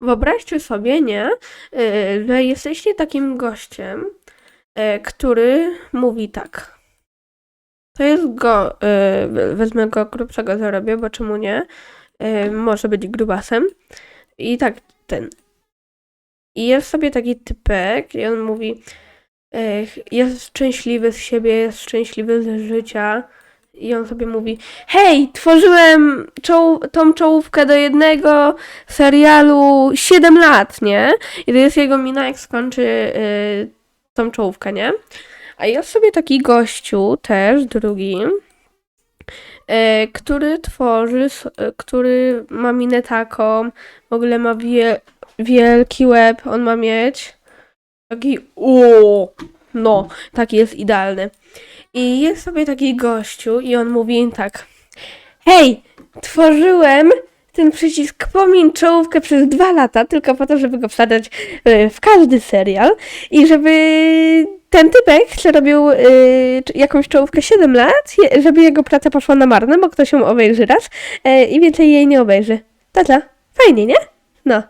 Wyobraźcie sobie, nie, y, że jesteście takim gościem, y, który mówi tak. To jest go, y, we- wezmę go grubszego zarobię, bo czemu nie? Może być grubasem. I tak ten. I jest sobie taki typek i on mówi, jest szczęśliwy z siebie, jest szczęśliwy z życia. I on sobie mówi, hej, tworzyłem tą czołówkę do jednego serialu 7 lat, nie? I to jest jego mina, jak skończy y, tą czołówkę, nie? A jest sobie taki gościu, też drugi, y, który tworzy, który ma minę taką, w ogóle ma wie, wielki łeb, on ma mieć. Taki, o, no, taki jest idealny. I jest sobie taki gościu i on mówi tak, hej, tworzyłem ten przycisk pomiń czołówkę przez dwa lata, tylko po to, żeby go wsadzać e, w każdy serial i żeby ten typek, co robił c- jakąś czołówkę 7 lat, je- żeby jego praca poszła na marne, bo ktoś ją obejrzy raz e, i więcej jej nie obejrzy. Tata, fajnie, nie? No.